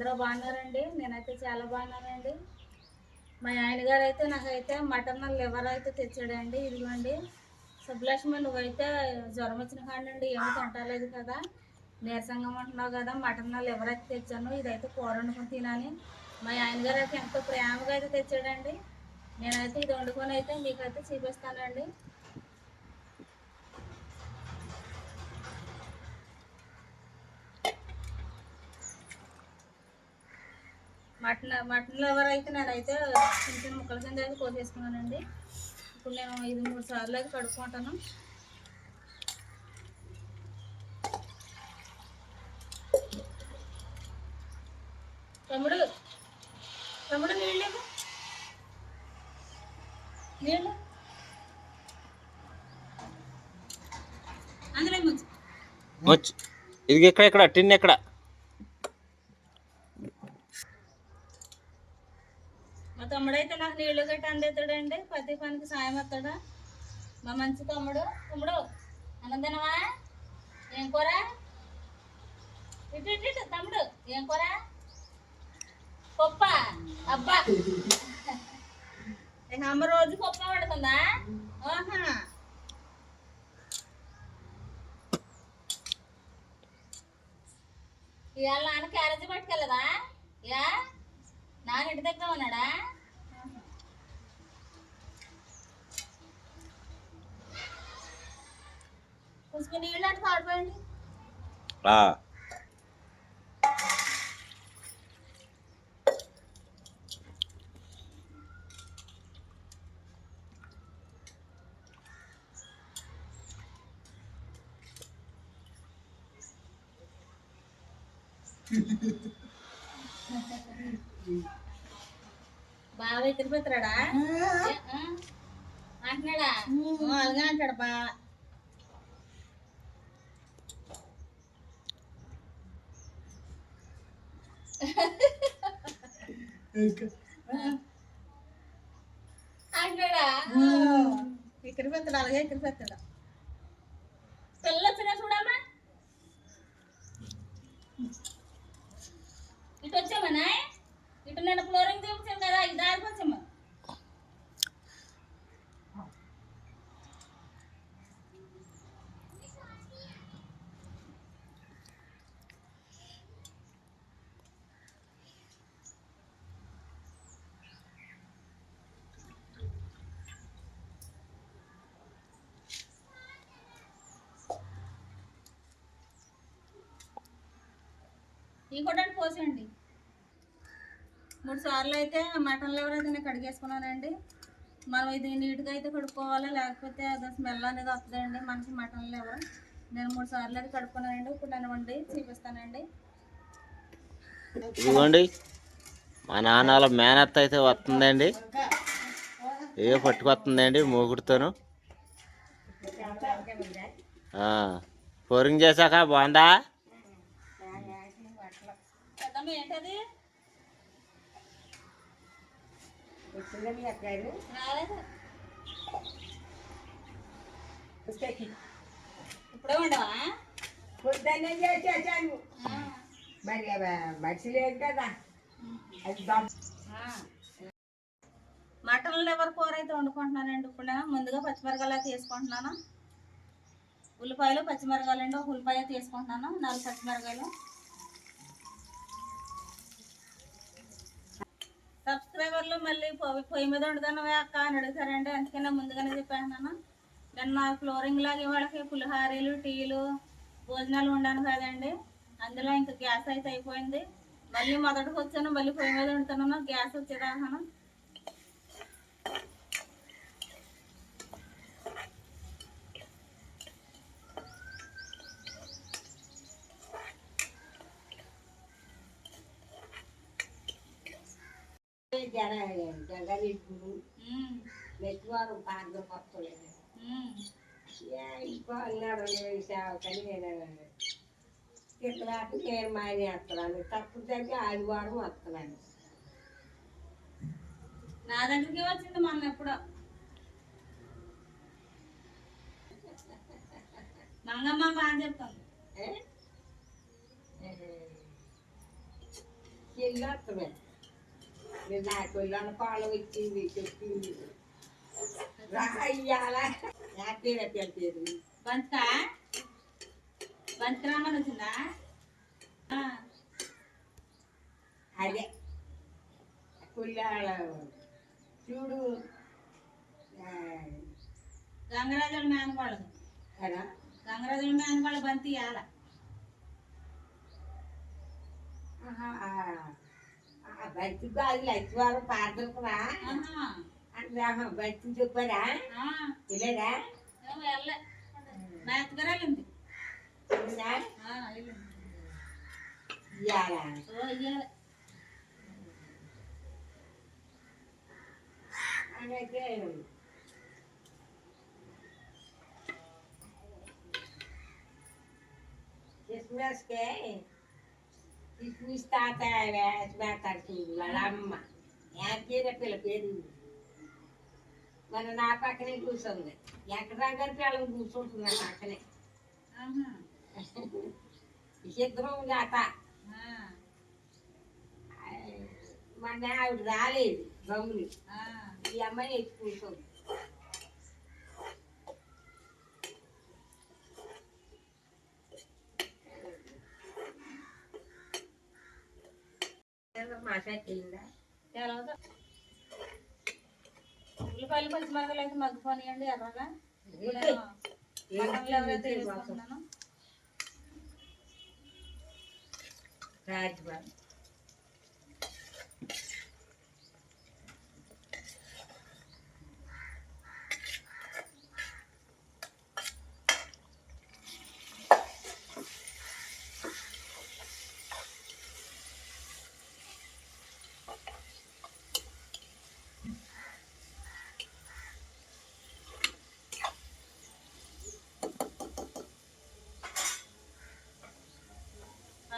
అందరూ బాగున్నారండి? నేనైతే చాలా బాగున్నానండి. మా ఆయన గారు అయితే నాకైతే మటన్ లివర్ అయితే తెచ్చాడండి. ఇదిగోండి. సుబ్బలక్ష్మి నువ్వైతే జ్వరం వచ్చిన కాడండి ఏమీ తింటలేదు కదా. నీరసంగా ఉంటున్నావు కదా మటన్ లివర్ అయితే తెచ్చాను. ఇదైతే కూర వండుకొని తినని మా ఆయన గారు అయితే ఎంతో ప్రేమగా అయితే తెచ్చాడండి. నేనైతే ఇది వండుకొని అయితే మీకైతే చూపిస్తానండి. మటన్ మటన్ లవర్ అయితే నేనైతే చిన్న చిన్న ముక్కల కింద అయితే కోసేసుకున్నానండి. ఇప్పుడు నేను ఇది మూడు సార్లు అయితే కడుక్కుంటాను. తమ్ముడు తమ్ముడు నీళ్ళు నీళ్ళు. అందులో ముంచు ఇది ఎక్కడ ఎక్కడ టిన్ ఎక్కడ? మా తమ్ముడైతే నాకు నీళ్ళు గట్టి అందెత్తాడండి ప్రతి పనికి సాయం వస్తాడా? మా మంచి తమ్ముడు. తమ్ముడు అనందనమా ఏం కూర? ఇటు ఇటు తమ్ముడు ఏం కూర? పప్ప. అబ్బా. అమ్మ రోజు పప్ప పడుతుందా ఆహా. ఇవాళ నాన్న క్యారేజీ పట్టుకెళ్ళదా? యా? నాన్న ఇంటి దగ్గర ఉన్నాడా? కొంచెం నీళ్ళు అంటే పాడిపోయండి బాగా ఎత్తుకు పెత్తరాడా అంటున్నాడా అలాగే అంటాడు బా. అంటాడా పెత్తడు అలాగే పెత్తడు పిల్లలు వచ్చినా చూడమ్మా. ఇటు వచ్చామన్నా ఇటు నేను ఫ్లోరింగ్ చూపించాను కదా ఇది దారి కొంచెం ఈ కూడా పోసేయండి. మూడు సార్లు అయితే మటన్ లివర్ అయితే నేను కడిగేసుకున్నానండి మనం ఇది నీట్గా అయితే కడుక్కోవాలి? లేకపోతే అది స్మెల్ అనేది వస్తుందండి మనకి మటన్ లివర్ నేను మూడు సార్లు అయితే కడుక్కున్నానండి. ఇప్పుడు నేను వండి చూపిస్తానండి. ఇదిగోండి మా నాన్నల మేనత్త అయితే వస్తుందండి. ఏ పట్టుకొస్తుందండి మూగుడుతోను ఆ, పోరింగ్ చేశాక బాగుందా? పెద్దమ్మ ఏంటది రాలేదు. ఇప్పుడే ఉండవా? పొద్దున్నే చేసేసాను. ఆ, మరి మనిషి లేదు కదా. అది మటన్ లివర్ కూర అయితే వండుకుంటున్నానండి ఇప్పుడు ముందుగా పచ్చిమిరకాయలు తీసుకుంటున్నాను ఉల్లిపాయలు పచ్చిమిరకాయలు అండి ఒక ఉల్లిపాయ తీసుకుంటున్నాను నాలుగు పచ్చిమిరకాయలు సబ్స్క్రైబర్లు మళ్ళీ పొయ్యి పొయ్యి మీద వండుతాను అక్క అని అడుగుతారండి అందుకనే ముందుగానే చెప్పాను నిన్న ఫ్లోరింగ్ లాగే వాళ్ళకి పులిహారీలు టీలు భోజనాలు వండాను కదండి. అందులో ఇంకా గ్యాస్ అయితే అయిపోయింది. మళ్ళీ మొదటికి వచ్చాను మళ్ళీ పొయ్యి మీద వండుతున్నాను. గ్యాస్ వచ్చేదాకా జన జగలిప్పుడు ఉమ్, నెట్వారు పార్దో కొత్తలేదు ఉమ్. ఇంకో అన్నాడు సేవకని నేను ఇక్కడ నేను మాయని వస్తున్నాను తప్పు తగ్గి ఆదివారం వస్తున్నాను నా దగ్గరికి వచ్చింది మొన్న ఎప్పుడో మంగమ్మ బాగా చెప్తాను ఏ? చెల్లి వస్తుంది నేను నాకు వెళ్ళాను పాలు వచ్చింది చెప్పింది రాయ్యాల? పేరు బంతికా? బంతికి రమ్మని వచ్చిందా? అదే. పుల్లాల చూడు. ఆ, గంగరాజుల గంగరాజుల మేనకోళ్ళ బంతి ఇవ్వాల గాజులు ఐదువారం పాదకురా ఆహా, అంటే బయట చెప్పారా? వెళ్ళారా? నా ఉందా? వెళ్ళింది. ఇయ్యాలా. ఓ ఇయ్యాలి. అయితే తాత వేసి పెడతాడు చూడు వాళ్ళ అమ్మ యాకీర పిల్ల పేరు మన నా పక్కనే కూర్చుంది. ఎక్కడ దగ్గర పిల్లలు కూర్చుంటుంది నా పక్కనే? ఇద్దరం జాత మన ఆవిడ రాలేదు గమ్ములు. ఈ అమ్మాయి ఎక్కి కూర్చోంది? మాట్లాడిందా తెలవదు. ఉల్లిపాయలు కొంచెం మరగలు అయితే మగ్గిపోనియండి ఎర్రగా. మటన్లు ఎవరైతే వేసుకుంటున్నానో రాజబాబు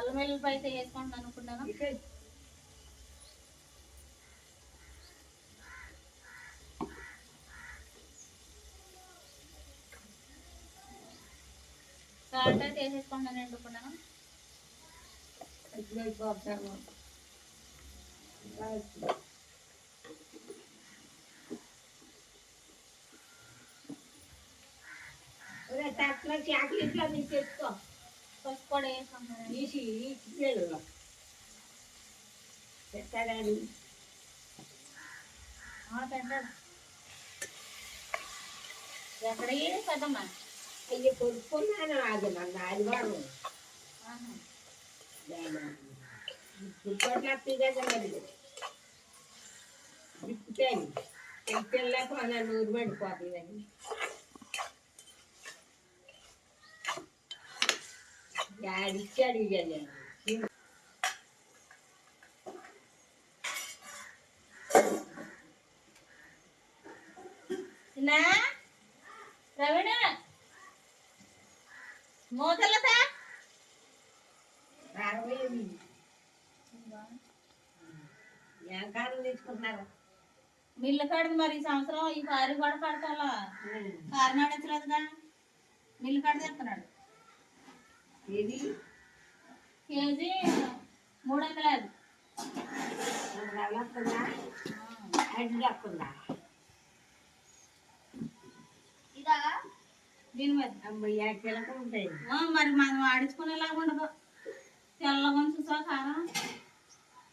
అల్లం వెల్లుల్లిపాయ అయితే వేసుకుంటున్నాను అనుకున్నాను సాల్ట్ అయితే వేసేసుకుంటున్నాను అనుకున్నాను అయిపోతాను తక్కువ చాక్లెట్లో నీకు తెచ్చుకో. పసుపు కూడా వేసుకుంటున్నాను తీసి ఇచ్చేడు పెట్టాలని తింటాడు ఎక్కడికి పెద్దమ్మా? అయ్యి కొనుక్కున్నాను అది మన ఆదివారం. దుప్పట్ల కదా మరి. పిల్లలకు అలా నూరు పడిపోతుందని మూతలతా తెచ్చుకుంటున్నారు మిల్లు కాడది మరి ఈ సంవత్సరం ఈ కారు కూడా కడతాలా కారు నడించలేదుగా మిల్లు కాడ తెస్తున్నాడు. ఇది కేజీ మూడు వందల యాభై. మూడు నెలలు వస్తుందా ఐదు వస్తుందా ఇదా? దీని మీద అమ్మాయి కిలక ఉంటాయి. మరి మనం ఆడించుకునేలాగా ఉండదు. తెల్లగా చూసా కారం?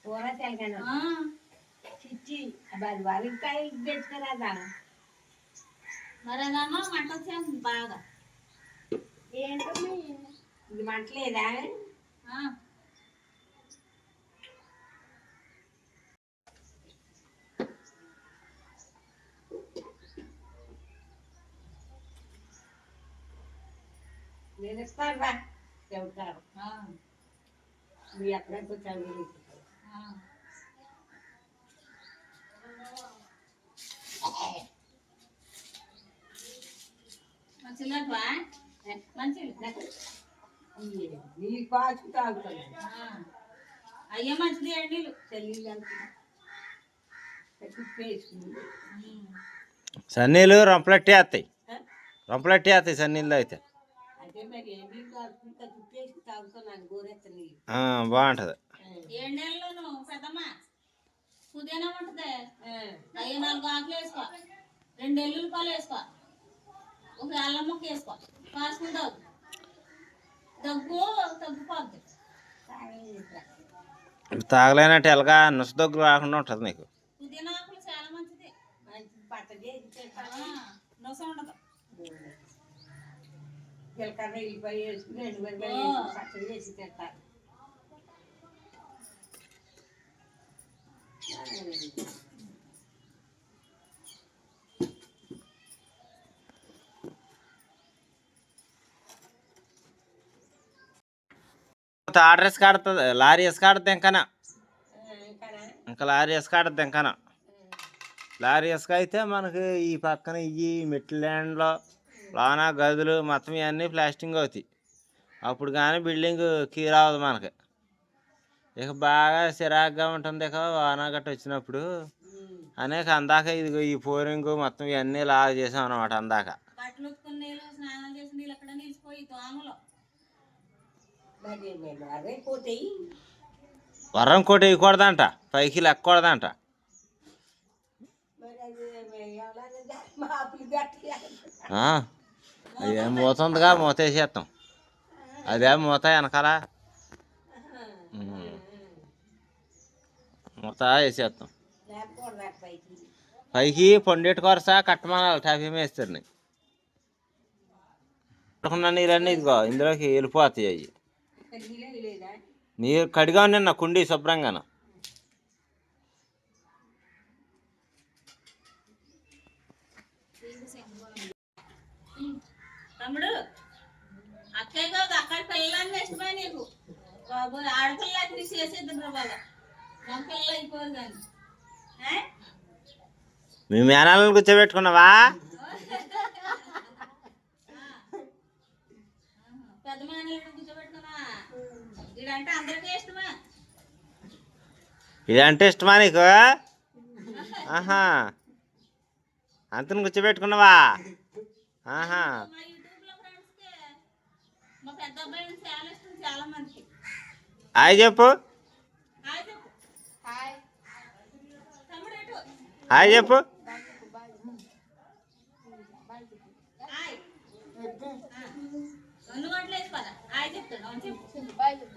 కూర తెలగాను చిచ్చి. అది వరికాయ తెచ్చుకురాదా మరి అదమ్మా మంట వచ్చేస్తుంది బాగా. ఏంటో ఇది మంటలేదా? నేను ఇస్తాను రా చెబుతారు మీ ఎక్కడికి చదువు. మంచిగా మంచిగా నీ కాచు తాగుతున్నాను అయ్యే మంచిది ఎండీలు చెల్లి కుప్పేసుకుంది రంపలట్టి వేస్తాయి రంపలట్టి వేస్తాయి సన్నీళ్ళు అయితే బాగుంటది పుదీనా ఉంటుంది ఆ, నాలుగు ఆకులు వేసుకో రెండు ఎల్లుల్లిపాయలు వేసుకో ఒక అల్లం ముక్క వేసుకో కాసుకుంటావు దగ్గు తగ్గిపోద్ది. తాగలేనట్టు ఎలాగా నుస దగ్గర రాకుండా ఉంటుంది నీకు. పుదీనా ఆకులు చాలా మంచిది. నొస ఉండదు. జీలకర్ర ఎల్లిపాయ వేసుకుని రెండు మిరపకాయలు ఆ. వేసి పచ్చడి చేసి తింటారు ఆర్డర్ వేసుకాడుతుంది లారీ వేసుకాడుతుంది ఇంకనా? ఇంకా ఇంకా లారీ వేసుకాడుతుంది ఇంకనా? లారీ ఇసుక అయితే మనకి ఈ పక్కన ఇవి మెట్ల ల్యాండ్లో లోన గదులు మొత్తం ఇవన్నీ ప్లాస్టింగ్ అవుతాయి. అప్పుడు కానీ బిల్డింగ్ కీరావదు మనకి. ఇక బాగా చిరాగ్గా ఉంటుంది ఇక వాన గట్ట వచ్చినప్పుడు. అనేక అందాక ఇదిగో ఈ పోరింగ్ మొత్తం ఇవన్నీ లాగా చేసాం అనమాట అందాక. వరం కోటి వేయకూడదంట పైకి లెక్కకూడదంట. అది గట్టి ఆ, అదేం మూత వెనకాల. మూత వేసేస్తాం పైకి? పొండేటి కొరస కట్టమనాలి టాఫీ మేస్తరిని. పడుకున్న నీరన్నీ ఇదిగో ఇందులోకి వెళ్ళిపోతాయి అవి. నీరు కడిగా నిన్న కుండి శుభ్రంగాను? తమ్ముడు అక్కయ్య కాదు అక్కడ ఇష్టమే నీకు. బాబు ఆడపిల్లకి నీ చేసేద్దాం బాగా పిల్లలు అయిపోదు కానీ ఏ? మీ మేనాలను కూర్చోబెట్టుకున్నావా? పెద్ద మేనల్ని కూర్చోబెట్టుకున్నా వీడంటే అందరికీ ఇష్టమే. ఇదంటే ఇష్టమా నీకు? ఆహా. అంతను కూర్చోబెట్టుకున్నావా ఆహా. మా యూట్యూబ్లో ఫ్రెండ్స్కి మా పెద్ద అబ్బాయి అంటే చాలా ఇష్టం చాలా మందికి. హాయ్ చెప్పు. హాయ్ చెప్పు. రెండు గంటలు హాయ్ చెప్తాడు. చెప్పు.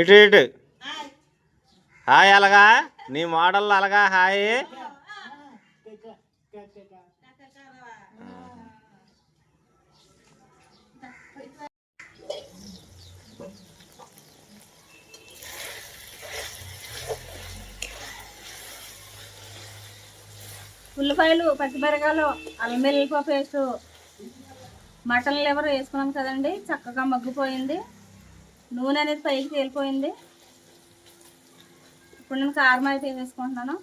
ఇటు ఇటు. హాయ్. హాయ్ అలాగా? నీ మోడల్ అలాగా? హాయ్. ఉల్లిపాయలు పచ్చిమిరకాయలు అల్లం వెల్లుల్లిపాయ పేస్ట్ మటన్ లివర్ వేసుకున్నాం కదండి. చక్కగా మగ్గిపోయింది. నూనె అనేది పైకి తేలిపోయింది. ఇప్పుడు నేను కారం అయితే వేసుకుంటున్నాను.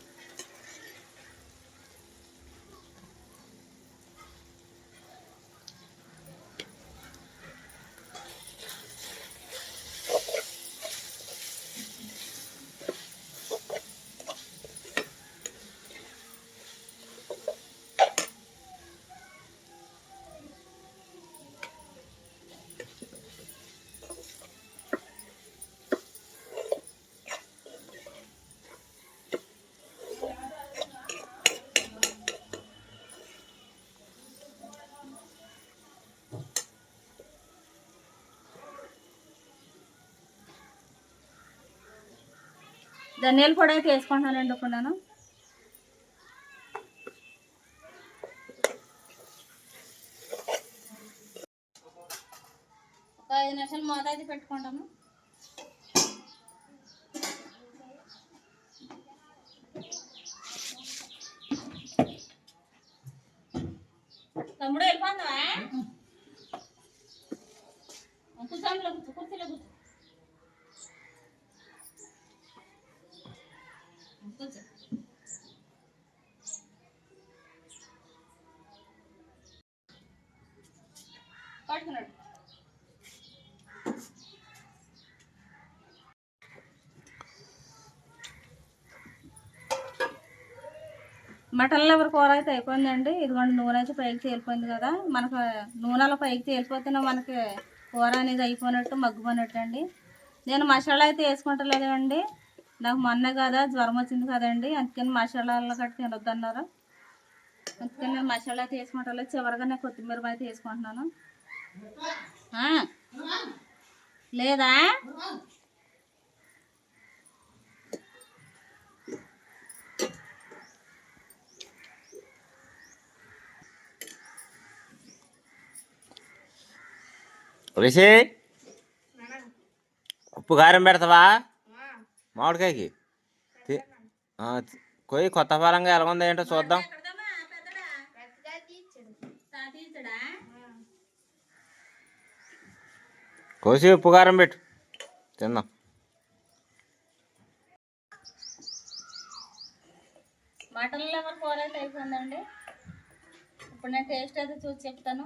ధనియాల పొడి అయితే వేసుకుంటున్నానండి ఇప్పుడు నేను ఒక ఐదు నిమిషాలు మూత అయితే పెట్టుకుంటాము. తమ్ముడు మటన్ లెవర్ కూర అయితే అయిపోయిందండి. ఇదిగోండి నూనె అయితే పైకి తేలిపోయింది కదా. మనకు నూనెలో పైకి తేలిపోతేనే మనకి కూర అనేది అయిపోయినట్టు మగ్గుపోయినట్టు అండి నేను మసాలా అయితే వేసుకుంటలేదు అండి నాకు మొన్న కదా జ్వరం వచ్చింది కదండి. అందుకని మసాలాలు కట్టి తినొద్దన్నారు. అందుకని నేను మసాలా అయితే వేసుకుంటలేదు. చివరిగా నేను కొత్తిమీర అయితే వేసుకుంటున్నాను. లేదా? తులసి ఉప్పు కారం పెడతావా? మామిడికాయకి? కొయ్యి కొత్త పరంగా ఎలా ఉందో ఏంటో చూద్దాం. కోసి ఉప్పు కారం పెట్టు. తిందాం. మటన్ లెవెల్ కూర అయితే అయిపోయిందండి. ఇప్పుడు నేను టేస్ట్ అయితే చూసి చెప్తాను.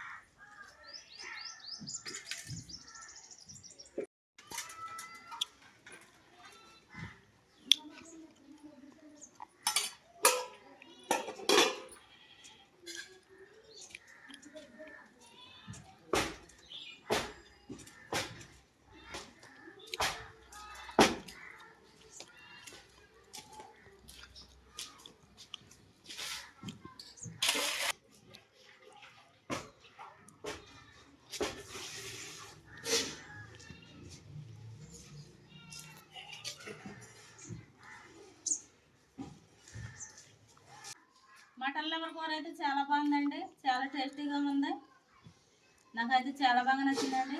మటన్ లెవర్ కూర అయితే చాలా బాగుందండి. చాలా టేస్టీగా ఉంది. నాకైతే చాలా బాగా నచ్చిందండి.